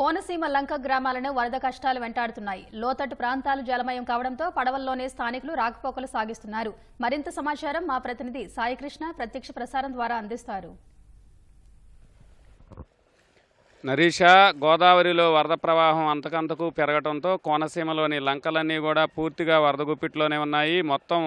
కోనసీమ లంక గ్రామాలను వరద కష్టాలు వెంటాడుతున్నాయి. లోతట్టు ప్రాంతాలు జలమయం కావడంతో పడవల్లోనే స్థానికులు రాకపోకలు సాగిస్తున్నారు. మరింత సమాచారం మా ప్రతినిధి సాయికృష్ణ ప్రత్యక్ష ప్రసారం ద్వారా అందిస్తారు. నరీష గోదావరిలో వరద ప్రవాహం అంతకంతకు పెరగడంతో కోనసీమలోని లంకలన్నీ కూడా పూర్తిగా వరద గుప్పిట్లోనే ఉన్నాయి. మొత్తం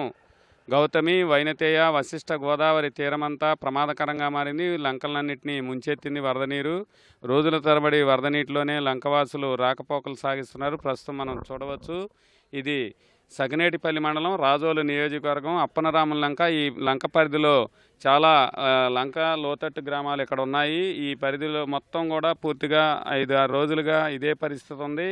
గౌతమి వైనతేయ వశిష్ట గోదావరి తీరమంతా ప్రమాదకరంగా మారింది. లంకలన్నింటినీ ముంచెత్తింది వరద నీరు. రోజుల తరబడి వరద నీటిలోనే లంకవాసులు రాకపోకలు సాగిస్తున్నారు. ప్రస్తుతం మనం చూడవచ్చు. ఇది సగనేటిపల్లి మండలం రాజోలు నియోజకవర్గం అప్పనరామం లంక. ఈ లంక పరిధిలో చాలా లంక లోతట్టు గ్రామాలు ఇక్కడ ఉన్నాయి. ఈ పరిధిలో మొత్తం కూడా పూర్తిగా ఐదు ఆరు రోజులుగా ఇదే పరిస్థితి ఉంది.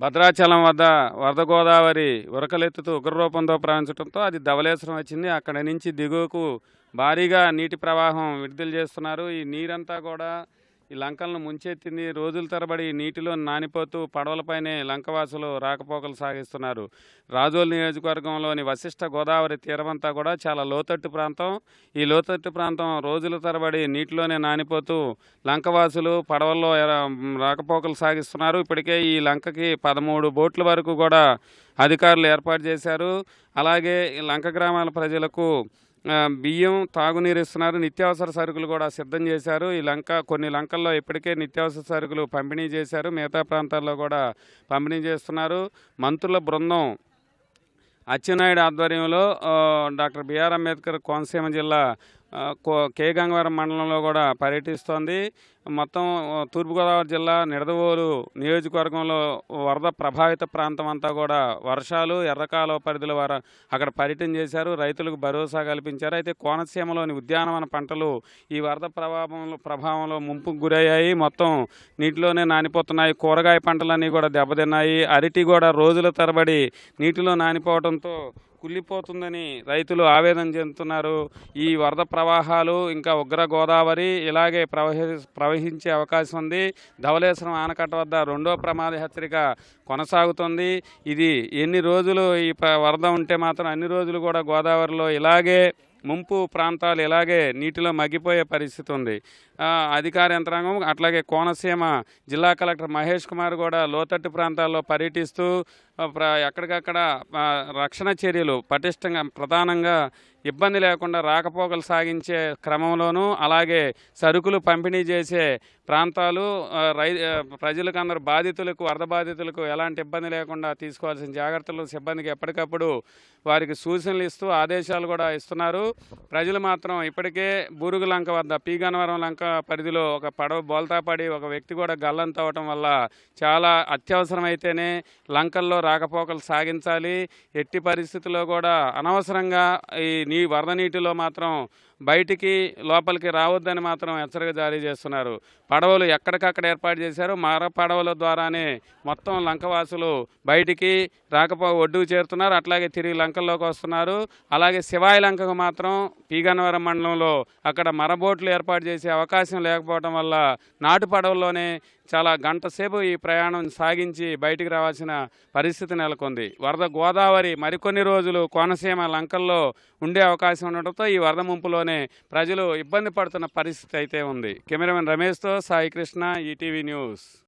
భద్రాచలం వద్ద వరద గోదావరి ఉరకలెత్తుతూ ఉగ్రరూపంతో ప్రవహించడంతో అది ధవలేశ్వరం వచ్చింది. అక్కడ నుంచి దిగువకు భారీగా నీటి ప్రవాహం విడుదల చేస్తున్నారు. ఈ నీరంతా కూడా ఈ లంకలను ముంచెత్తింది రోజుల తరబడి నీటిలో నానిపోతూ పడవలపైనే లంకవాసులు రాకపోకలు సాగిస్తున్నారు. రాజోలు నియోజకవర్గంలోని వశిష్ట గోదావరి తీరమంతా కూడా చాలా లోతట్టు ప్రాంతం. ఈ లోతట్టు ప్రాంతం రోజుల తరబడి నీటిలోనే నానిపోతూ లంకవాసులు పడవల్లో రాకపోకలు సాగిస్తున్నారు. ఇప్పటికే ఈ లంకకి పదమూడు బోట్ల వరకు కూడా అధికారులు ఏర్పాటు చేశారు. అలాగే లంక గ్రామాల ప్రజలకు బియ్యం తాగునీరు ఇస్తున్నారు. నిత్యావసర సరుకులు కూడా సిద్ధం చేశారు. ఈ లంక కొన్ని లంకల్లో ఇప్పటికే నిత్యావసర సరుకులు పంపిణీ చేశారు. మిగతా ప్రాంతాల్లో కూడా పంపిణీ చేస్తున్నారు. మంత్రుల బృందం అచ్చెన్నాయుడు ఆధ్వర్యంలో డాక్టర్ బిఆర్ అంబేద్కర్ కోనసీమ జిల్లా కో- కే గంగవరం మండలంలో కూడా పర్యటిస్తోంది. మొత్తం తూర్పుగోదావరి జిల్లా నిడదవోలు నియోజకవర్గంలో వరద ప్రభావిత ప్రాంతం అంతా కూడా వర్షాలు ఎర్రకాలువ పరిధిలో వారు అక్కడ పర్యటన చేశారు. రైతులకు భరోసా కల్పించారు. అయితే కోనసీమలోని ఉద్యానవన పంటలు ఈ వరద ప్రభావంలో ప్రభావంలో ముంపుకు గురయ్యాయి. మొత్తం నీటిలోనే నానిపోతున్నాయి. కూరగాయ పంటలన్నీ కూడా దెబ్బతిన్నాయి. అరటి కూడా రోజుల తరబడి నీటిలో నానిపోవడంతో కుళ్ళిపోతుందని రైతులు ఆవేదన చెందుతున్నారు. ఈ వరద ప్రవాహాలు ఇంకా ఉగ్ర గోదావరి ఇలాగే ప్రవహి ప్రవహించే అవకాశం ఉంది. ధవళేశ్వరం ఆనకట్ట వద్ద రెండో ప్రమాద హెచ్చరిక కొనసాగుతుంది. ఇది ఎన్ని రోజులు ఈ వరద ఉంటే మాత్రం అన్ని రోజులు కూడా గోదావరిలో ఇలాగే ముంపు ప్రాంతాలు ఇలాగే నీటిలో మగ్గిపోయే పరిస్థితి ఉంది. అధికార యంత్రాంగం అట్లాగే కోనసీమ జిల్లా కలెక్టర్ మహేష్ కుమార్ కూడా లోతట్టు ప్రాంతాల్లో పర్యటిస్తూ ప్ర- ఎక్కడికక్కడ రక్షణ చర్యలు పటిష్టంగా ప్రధానంగా ఇబ్బంది లేకుండా రాకపోకలు సాగించే క్రమంలోనూ అలాగే సరుకులు పంపిణీ చేసే ప్రాంతాలు రై ప్రజలకు అందరు బాధితులకు వరద బాధితులకు ఎలాంటి ఇబ్బంది లేకుండా తీసుకోవాల్సిన జాగ్రత్తలు సిబ్బందికి ఎప్పటికప్పుడు వారికి సూచనలు ఇస్తూ ఆదేశాలు కూడా ఇస్తున్నారు. ప్రజలు మాత్రం ఇప్పటికే బూరుగు లంక వద్ద పీగనవరం లంక పరిధిలో ఒక పడవ బోల్తా పడి ఒక వ్యక్తి కూడా గల్లంతవటం వల్ల చాలా అత్యవసరమైతేనే లంకల్లో రాకపోకలు సాగించాలి. ఎట్టి పరిస్థితుల్లో కూడా అనవసరంగా ఈ నీ వరద నీటిలో మాత్రం బయటికి లోపలికి రావద్దని మాత్రం హెచ్చరిక జారీ చేస్తున్నారు. పడవలు ఎక్కడికక్కడ ఏర్పాటు చేశారు. మర పడవల ద్వారానే మొత్తం లంకవాసులు బయటికి రాకపో ఒడ్డుకు చేరుతున్నారు. అట్లాగే తిరిగి లంకల్లోకి వస్తున్నారు. అలాగే శివాయి లంకకు మాత్రం పీగన్నవరం మండలంలో అక్కడ మరబోట్లు ఏర్పాటు చేసే అవకాశం లేకపోవడం వల్ల నాటు పడవల్లోనే చాలా గంట సేపు ఈ ప్రయాణం సాగించి బయటికి రావాల్సిన పరిస్థితి నెలకొంది. వరద గోదావరి మరికొన్ని రోజులు కోనసీమ లంకల్లో ఉండే అవకాశం ఉండటంతో ఈ వరద ముంపులోనే ప్రజలు ఇబ్బంది పడుతున్న పరిస్థితి అయితే ఉంది. కెమెరామెన్ రమేష్తో సాయి కృష్ణ ఈటీవీ న్యూస్.